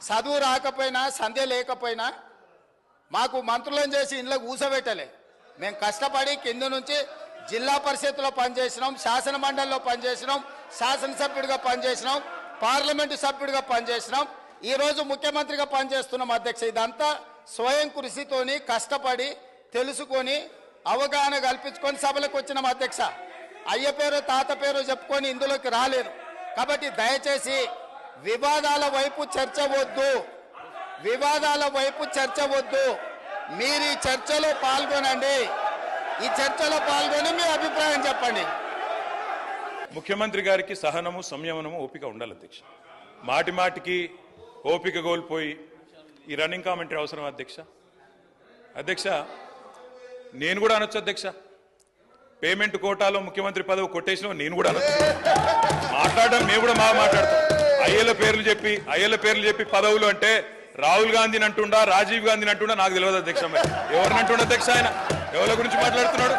చదువు రాకపోయినా సంధ్య లేకపోయినా మాకు మంత్రులను చేసి ఇంట్లో కూసబెట్టలే మేము కష్టపడి కింద నుంచి జిల్లా పరిషత్లో పనిచేసినాం శాసన మండలిలో పనిచేసినాం శాసనసభ్యుడిగా పనిచేసినాం పార్లమెంటు సభ్యుడిగా పనిచేసినాం. ఈరోజు ముఖ్యమంత్రిగా పనిచేస్తున్నాం అధ్యక్ష. ఇదంతా స్వయం కృషితోని కష్టపడి తెలుసుకొని అవగాహన కల్పించుకొని సభలకు వచ్చినాం అధ్యక్ష. అయ్య పేరు తాత పేరు చెప్పుకొని ఇందులోకి రాలేరు కాబట్టి దయచేసి వివాదాల వైపు చర్చ వద్దు. వివాదాల వైపు చర్చ వద్దు. మీరు ఈ చర్చలో పాల్గొనండి. ఈ చర్చలో పాల్గొని మీ అభిప్రాయం చెప్పండి. ముఖ్యమంత్రి గారికి సహనము సంయమనము ఓపిక ఉండాలి అధ్యక్ష. మాటి మాటికి ఓపిక కోల్పోయి ఈ రన్నింగ్ కామెంటరీ అవసరం అధ్యక్ష? అధ్యక్ష నేను కూడా అనొచ్చు అధ్యక్ష. పేమెంట్ కోటాలో ముఖ్యమంత్రి పదవి కొట్టేసిన నేను కూడా అనొచ్చు. మాట్లాడడం మేము కూడా మా మాట్లాడతాం. అయ్యల పేర్లు చెప్పి అయ్యల పేర్లు చెప్పి పదవులు అంటే రాహుల్ గాంధీని అంటుండా రాజీవ్ గాంధీని అంటుండా నాకు తెలియదు అధ్యక్ష ఎవరిని అంటుండ అధ్యక్ష ఆయన? ఎవరి గురించి మాట్లాడుతున్నాడు?